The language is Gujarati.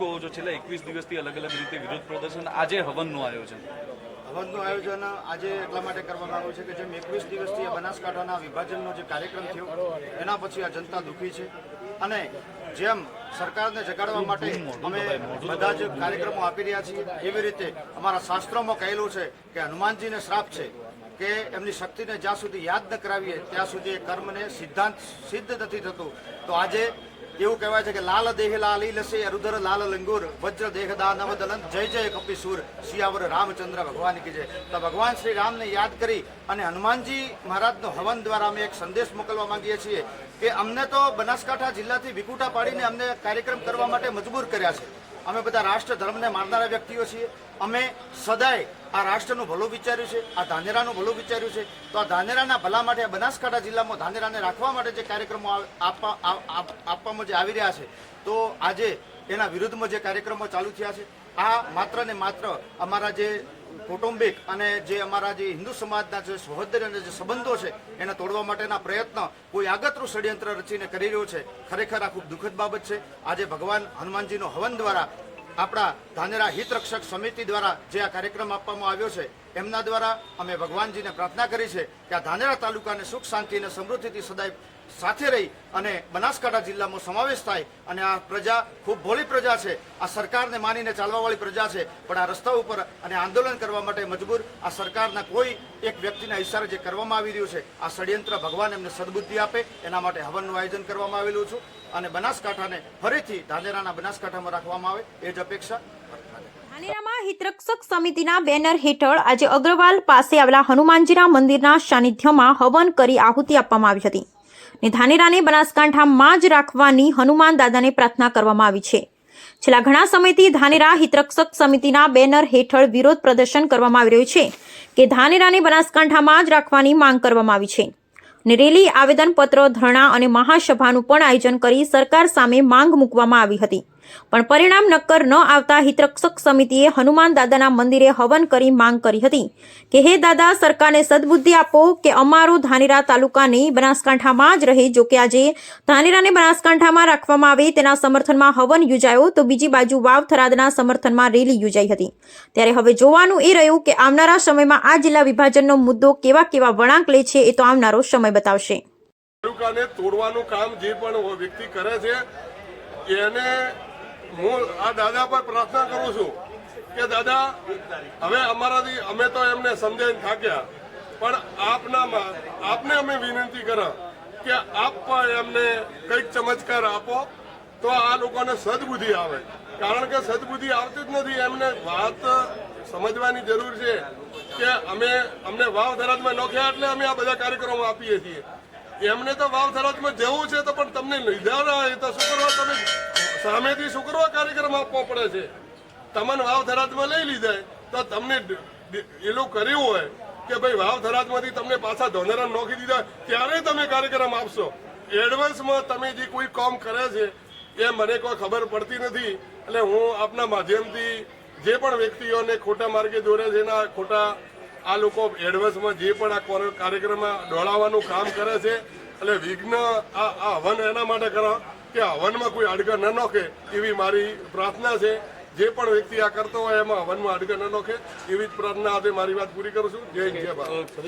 કહો છો છેલ્લા એકવીસ દિવસથી અલગ અલગ રીતે વિરોધ પ્રદર્શન આજે હવનનું આયોજન. હવનનું આયોજન આજે એટલા માટે કરવામાં આવ્યું છે કે જેમ એકવીસ દિવસથી આ બનાસકાંઠાના વિભાજનનો જે કાર્યક્રમ થયો એના પછી આ જનતા દુઃખી છે. અને જેમ સરકારને જગાડવા માટે અમે બધા જ કાર્યક્રમો આપી રહ્યા છીએ એવી રીતે અમારા શાસ્ત્રોમાં કહેલું છે કે હનુમાનજીને શ્રાપ છે કે એમની શક્તિને જ્યાં સુધી યાદ ન કરાવીએ ત્યાં સુધી એ કર્મને સિદ્ધાંત સિદ્ધ નથી થતું. તો આજે એવું કહેવાય છે કે લાલ દેહ લાલી લસે રુદ્ર લાલ લંગુર, વજ્ર દેહ દા નવ દલન જય જય કપિસુર, શિયાવર રામચંદ્ર, ભગવાન કી જય. તો ભગવાન શ્રી રામને યાદ કરી અને હનુમાનજી મહારાજનો હવન દ્વારા અમે એક સંદેશ મોકલવા માંગીએ છીએ કે અમને તો બનાસકાંઠા જિલ્લાથી વિકુટા પાડીને અમને કાર્યક્રમ કરવા માટે મજબૂર કર્યા છે. અમે બધા રાષ્ટ્ર ધર્મને માનનારા વ્યક્તિઓ છીએ. અમે સદાય આ રાષ્ટ્રનું ભલું વિચાર્યું છે, આ ધાનેરાનું ભલું વિચાર્યું છે. તો આ ધાનેરાના ભલા માટે આ બનાસકાંઠા જિલ્લામાં ધાનેરાને રાખવા માટે જે કાર્યક્રમો આપવામાં જે આવી રહ્યા છે, તો આજે એના વિરુદ્ધમાં જે કાર્યક્રમો ચાલુ થયા છે. આ માત્ર ને માત્ર અમારા જે કૌટુંબિક અને જે અમારા જે હિન્દુ સમાજના જે સહોદરી અને જે સંબંધો છે, એને તોડવા માટેના પ્રયત્ન કોઈ આગતરું ષડયંત્ર રચીને કરી રહ્યો છે, ખરેખર આ ખૂબ દુઃખદ બાબત છે. આજે ભગવાન હનુમાનજીનો હવન દ્વારા આપણા ધાનેરા હિતરક્ષક સમિતિ દ્વારા જે આ કાર્યક્રમ આપવામાં આવ્યો છે, એમના દ્વારા અમે ભગવાનજીને પ્રાર્થના કરી છે કે આ ધાનેરા તાલુકાને સુખ, શાંતિ અને સમૃદ્ધિથી સદાય સાથે રહી અને બનાસકાંઠા જિલ્લામાં સમાવેશ થાય અને આ પ્રજા ખૂબ ભોળી પ્રજા છે. આ સરકારને માનીને ચાલવાવાળી પ્રજા છે, પણ આ રસ્તા ઉપર અને આંદોલન કરવા માટે મજબૂર આ સરકારના કોઈ એક વ્યક્તિના ઇશારે જે કરવામાં આવી રહ્યું છે, આ ષડયંત્ર ભગવાન એમને સદબુદ્ધિ આપે, એના માટે હવનનું આયોજન કરવામાં આવેલું છું અને બનાસકાંઠાને ફરીથી ધાનેરાના બનાસકાંઠામાં રાખવામાં આવે, એ જ અપેક્ષા ધાનેરામાં હિતરક્ષક સમિતિના બેનર હેઠળ આજે અગ્રવાલ પાસે આવેલા હનુમાનજીના મંદિરના સાનિધ્યમાં હવન કરી આહુતિ આપવામાં આવી હતી. ને ધાનેરાને બનાસકાંઠામાં જ રાખવાની હનુમાન દાદાને પ્રાર્થના કરવામાં આવી છે. છેલ્લા ઘણા સમયથી ધાનેરા હિતરક્ષક સમિતિના બેનર હેઠળ વિરોધ પ્રદર્શન કરવામાં આવી રહ્યું છે કે ધાનેરાને બનાસકાંઠામાં જ રાખવાની માંગ કરવામાં આવી છે. ને રેલી, આવેદનપત્ર, ધરણા અને મહાસભાનું પણ આયોજન કરી સરકાર સામે માંગ મૂકવામાં આવી હતી. પણ પરિણામ નક્કર ન આવતા હિતરક્ષક સમિતિએ હનુમાન દાદાના મંદિરે હવન કરી માંગ કરી હતી કે, હે દાદા, સરકારને સદબુદ્ધિ આપો કે અમારો ધાનેરા તાલુકાની બનાસકાંઠામાં જ રહે. જો કે આજે ધાનેરાને બનાસકાંઠામાં રાખવામાં આવે તેના સમર્થનમાં હવન યોજાયો, તો બીજી બાજુ વાવ થરાદના સમર્થનમાં રેલી યોજાઈ હતી. ત્યારે હવે જોવાનું એ રહ્યું કે આવનારા સમયમાં આ જિલ્લા વિભાજનનો મુદ્દો કેવા કેવા વળાંક લે છે એ તો આવનારો સમય બતાવશે. તાલુકાને તોડવાનું કામ જે પણ વ્યક્તિ કરે છે, એને હું આ દાદા પર પ્રાર્થના કરું છું કે દાદા, હવે અમારાથી અમે તો એમને સમજાવીને થાક્યા, પણ આપનામાં, આપને અમે વિનંતી કરો કે આપ પણ એમને કંઈક ચમત્કાર આપો, તો આ લોકોને સદબુદ્ધિ આવે. કારણ કે સદબુદ્ધિ આવતી જ નથી. એમને વાત સમજવાની જરૂર છે કે અમે, અમને વાવ ધરાજમાં નોખ્યા એટલે અમે આ બધા કાર્યક્રમો આપીએ છીએ. એમને તો વાવ ધરાજમાં જવું છે તો પણ તમને લીધા એ તો શું કરવા તમે સામેથી શુક્રવાર કરવા કાર્યક્રમ આપવો પડે છે. તમને વાવ ધરાતમાં લઈ લીધા. તો તમને એલું કર્યું હોય કે ભાઈ વાવ ધરાતમાંથી તમને પાછા ધોનેરા નોખી દીધા, ત્યારે તમે કાર્યક્રમ આપશો. એડવાન્સમાં તમે જે કોઈ કામ કરે છે, એ મને કોઈ ખબર પડતી નથી. એટલે હું આપના માધ્યમથી જે પણ વ્યક્તિઓને ખોટા માર્ગે દોરે છે, એના ખોટા આ લોકો એડવાન્સમાં જે પણ આ કોર- કાર્યક્રમમાં દોડાવવાનું કામ કરે છે, એટલે વિઘ્ન આ આ હવન એના માટે કરો કે હવનમાં કોઈ અડગર ન નોખે એવી મારી પ્રાર્થના છે. જે પણ વ્યક્તિ આ કરતો હોય એમાં હવનમાં અડગર ન નોખે એવી જ પ્રાર્થના આજે મારી વાત પૂરી કરું છું. જય જય ભારત.